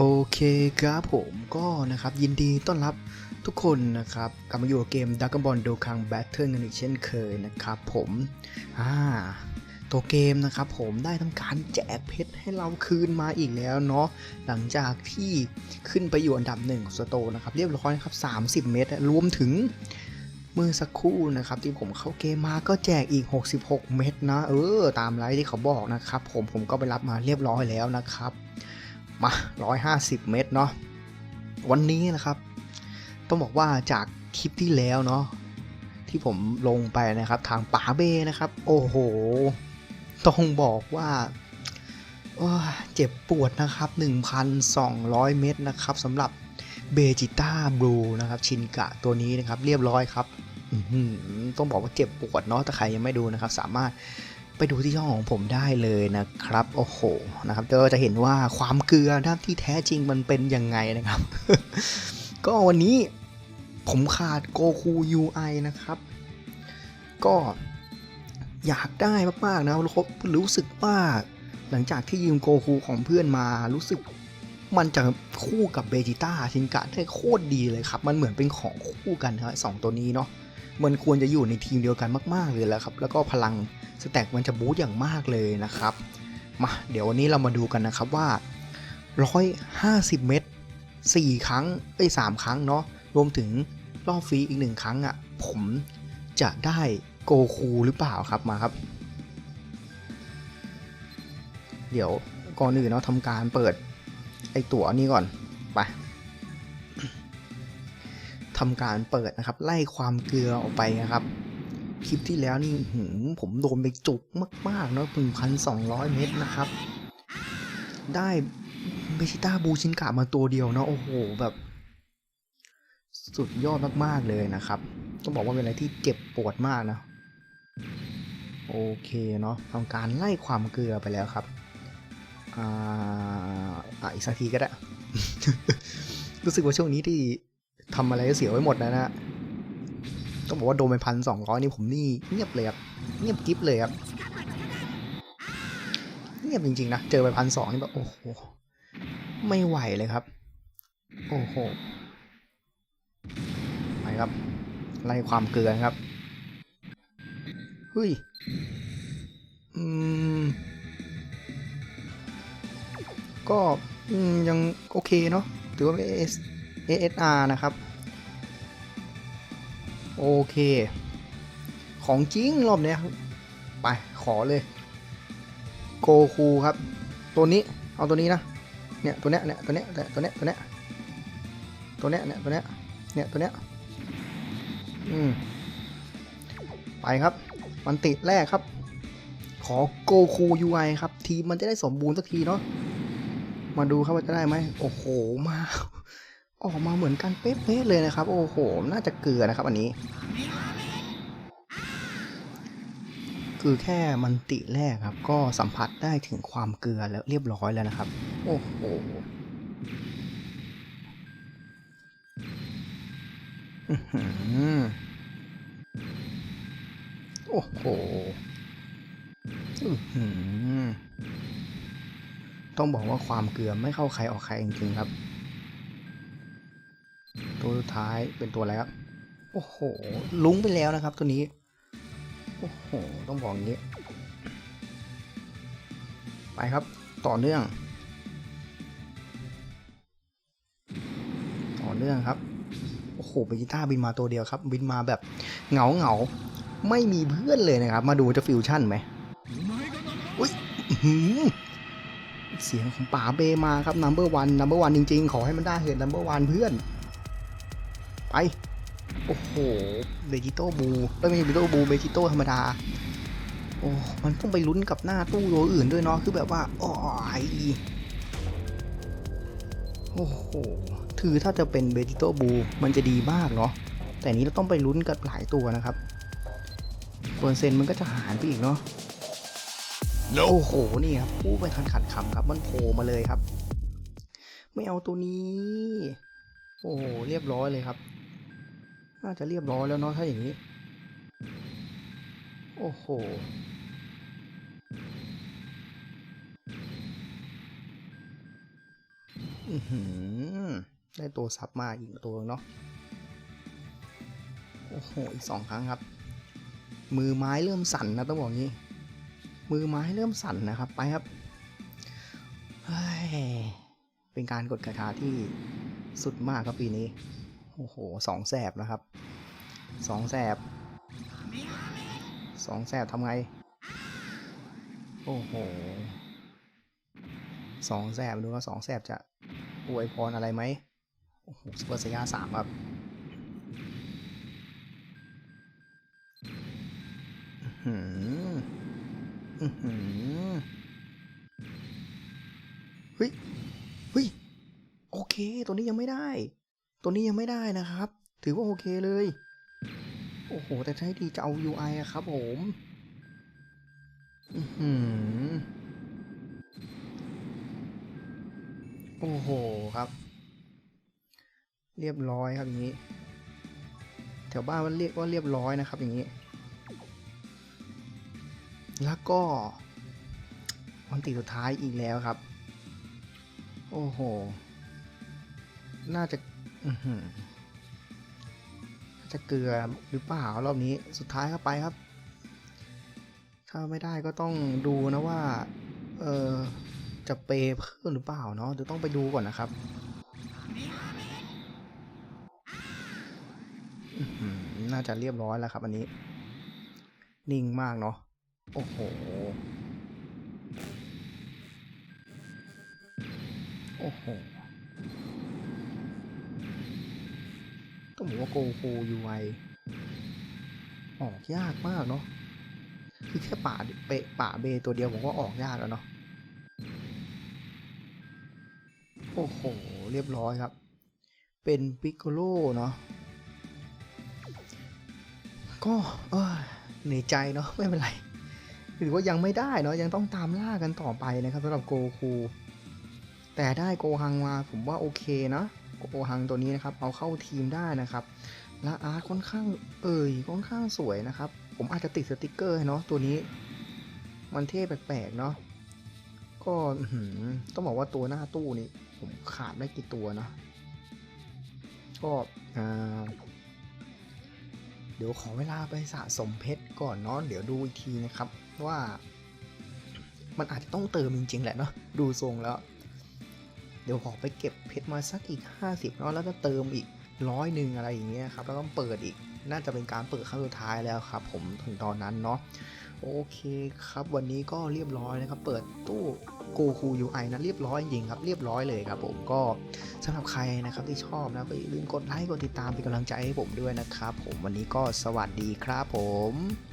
โอเคครับผมก็นะครับยินดีต้อนรับทุกคนนะครับกลับมาอยู่กับเกม d r a g o n Ball Dokkan Battle กันอีกเช่นเคยนะครับผมอ่าตัวเกมนะครับผมได้ทำการแจกเพชรให้เราคืนมาอีกแล้วเนาะหลังจากที่ขึ้นไปอยู่อันดับหนึ่งของสโตนะครับเรียบร้อยนะครับ 30 เม็ดรวมถึงเมื่อสักครู่นะครับที่ผมเข้าเกมมาก็แจกอีก 66 เม็ดนะ เออ ตามไลน์ที่เขาบอกนะครับผมผมก็ไปรับมาเรียบร้อยแล้วนะครับ มา 150 เมตรเนาะวันนี้นะครับ ต้องบอกว่าจากคลิปที่แล้วเนาะที่ผมลงไปนะครับทางป่าเบนะครับ โอ้โห ต้องบอกว่าเจ็บปวดนะครับ 1,200 เมตรนะครับสำหรับเบจิต้าบลูนะครับชินกะตัวนี้นะครับเรียบร้อยครับต้องบอกว่าเจ็บปวดเนาะถ้าใครยังไม่ดูนะครับ สามารถ ไปดูที่ช่องของผมได้เลยนะครับ โอ้โหนะครับก็จะเห็นว่าความเกลือนะที่แท้จริงมันเป็นยังไงนะครับ ก็วันนี้ผมขาดโกคู UI นะครับ ก็อยากได้มากๆนะรู้สึกว่าหลังจากที่ยืมโกคูของเพื่อนมารู้สึกมันจะคู่กับเบจิต้าชินกะได้โคตรดีเลยครับ มันเหมือนเป็นของคู่กันครับสองตัวนี้เนาะ มันควรจะอยู่ในทีมเดียวกันมาก ๆ เลยแหละครับ แล้วก็พลังสแต็กมันจะบูสต์อย่างมากเลยนะครับ มาเดี๋ยววันนี้เรามาดูกันนะครับว่า 150 เม็ด4ครั้งเอ้ย3ครั้งเนาะ รวมถึงรอบฟรีอีกหนึ่งครั้งอะ่ะ ผมจะได้โกคูหรือเปล่าครับมาครับ เดี๋ยวก่อนอื่นเนาะทำการเปิดไอตั๋วนี้ก่อน ไป ทำการเปิดนะครับ ไล่ความเกลือออกไปนะครับ คลิปที่แล้วนี่หืผมโดนไปจุกมากๆเนาะหนึ่งพันสองร้อยเมตรนะครับ ได้เบชิต้าบูชินกะมาตัวเดียวเนาะโอ้โหแบบ สุดยอดมากๆเลยนะครับ ต้องบอกว่าเป็นอะไรที่เจ็บปวดมากนะ โอเคเนาะทำการไล่ความเกลือไปแล้วครับอ่าอะอีกสักทีก็ได้ รู้สึกว่าช่วงนี้ที่ ทำอะไรก็เสียไว้หมดแล้วนะต้องบอกว่าโดนไปพันสองร้อยนี่ผมนี่เงียบเลยครับเงียบกิ๊บเลยครับเงียบจริงๆนะเจอไปพันสองนี่แบบโอ้โหไม่ไหวเลยครับ โอ้โหไปครับไล่ความเกลือครับเฮ้ยอืมก็อืมยังโอเคเนาะถือว่าเป็น ASR นะครับ โอเค ของจริงรอบนี้ไปขอเลย โกคูครับ ตัวนี้เอาตัวนี้นะ เนี่ยตัวเนี้ยเนี่ยตัวเนี้ยตัวเนี้ยตัวเนี้ยตัวเนี้ยเนี่ยตัวเนี้ยเนี่ยตัวเนี้ยอืมไปครับ มันติดแรกครับ ขอโกคู UI ครับ ทีมมันจะได้สมบูรณ์สักทีเนาะมาดูครับว่าจะได้ไหมโอ้โห มา ออกมาเหมือนกันเป๊ะๆเลยนะครับ โอ้โห น่าจะเกลือนะครับ อันนี้ คือแค่มันติแรกครับ ก็สัมผัสได้ถึงความเกลือแล้วเรียบร้อยแล้วนะครับ โอ้โหอื้อหือโอ้โหอื้อหือต้องบอกว่าความเกลือไม่เข้าใครออกใครจริงๆครับ ตัวสุดท้ายเป็นตัวอะไรครับโอ้โห ลุ้งไปแล้วนะครับตัวนี้ โอ้โห ต้องบอกอย่างนี้ ไปครับ ต่อเนื่อง ต่อเนื่องครับ โอ้โหเบจิต้าบินมาตัวเดียวครับ บินมาแบบเหงาเหงา ไม่มีเพื่อนเลยนะครับ มาดูจะฟิวชั่นไหมอุ้ยเสียงของป๋าเบมาครับ number one number one จริง ๆ ขอให้มันได้เห็น number one เพื่อน ไป โอ้โหเบจิโต้บูไม่ใช่เบจิโต้บูเบจิโต้ธรรมดา โอ้มันต้องไปลุ้นกับหน้าตู้ตัวอื่นด้วยเนาะคือแบบว่าอ๋อยโอ้โหถือถ้าจะเป็นเบจิโต้บูมันจะดีมากเนาะแต่นี้เราต้องไปลุ้นกับหลายตัวนะครับเปอร์เซ็นต์มันก็จะหารไปอีกเนาะโอ้โห นี่ครับผู้ไปทันขัดคำครับ มันโผล่มาเลยครับ ไม่เอาตัวนี้ โอ้โห เรียบร้อยเลยครับ น่าจะเรียบร้อยแล้วเนาะถ้าอย่างนี้ โอ้โหออื้อหือได้ตัวซับมาอีกตัวเนาะ โอ้โห อีกสองครั้งครับ มือไม้เริ่มสั่นนะต้องบอกงี้ มือไม้เริ่มสั่นนะครับ ไปครับเฮ้ยเป็นการกดคาถาที่สุดมากครับปีนี้ โอ้โหสองแสบนะครับสองแสบสองแสบทำไง โอ้โหสองแสบดูว่าสองแสบจะอวยพรอะไรไหมโอ้โหซูเปอร์ไซย่าสามครับหืออื้อหือเฮ้ยเฮ้ยโอเค ตัวนี้ยังไม่ได้ ตัวนี้ยังไม่ได้นะครับ ถือว่าโอเคเลย โอ้โห แต่ใช้ดีจะเอา UI อะครับผมอือหือโอ้โหครับ เรียบร้อยครับอย่างนี้ แถวบ้านมันเรียกว่าเรียบร้อยนะครับอย่างนี้ แล้วก็วันติสุดท้ายอีกแล้วครับ โอ้โห น่าจะ จะเกลือหรือเปล่ารอบนี้สุดท้ายเข้าไปครับ ถ้าไม่ได้ก็ต้องดูนะว่า เออจะเปย์เพิ่มหรือเปล่าเนาะเดี๋ยวต้องไปดูก่อนนะครับน่าจะเรียบร้อยแล้วครับ อันนี้ นิ่งมากเนาะโอ้โหโอ้โห ต้องบอกว่าโกคูยูไวออกยากมากเนาะคือแค่ป่าเปะป่าเบตัวเดียวผมก็ออกยากแล้วเนาะโอ้โห เรียบร้อยครับ เป็นปิโ o โลเนาะ ก็เออเหนื่อยใจเนาะ ไม่เป็นไร หรือว่ายังไม่ได้เนาะ ยังต้องตามล่ากันต่อไปนะครับสำหรับโกคู แต่ได้โกฮังมาผมว่าโอเคนะ โกฮังตัวนี้นะครับเอาเข้าทีมได้นะครับ และอาร์ตค่อนข้างเอ่ยค่อนข้างสวยนะครับ ผมอาจจะติดสติกเกอร์ให้เนาะตัวนี้ มันเท่แปลกๆเนาะก็ต้องบอกว่าตัวหน้าตู้นี่ผมขาดไม่กี่ตัวเนาะก็เดี๋ยวขอเวลาไปสะสมเพชรก่อนเนาะเดี๋ยวดูอีกทีนะครับว่ามันอาจจะต้องเติมจริงๆแหละเนาะดูทรงแล้ว ดี๋ยวขอไปเก็บเพชรมาสักอีก 50เนาะแล้วก็เติมอีกร้อยหนึ่งอะไรอย่างเงี้ยครับแล้วก็เปิดอีกน่าจะเป็นการเปิดครั้งสุดท้ายแล้วครับ ผมถึงตอนนั้นเนาะโอเคครับ วันนี้ก็เรียบร้อยนะครับ เปิดตู้โกคูยูไอนะเรียบร้อยจริงครับ เรียบร้อยเลยครับ ผมก็สำหรับใครนะครับที่ชอบนะก็อย่าลืมกดไลค์กดติดตามเป็นกำลังใจให้ผมด้วยนะครับ ผมวันนี้ก็สวัสดีครับผม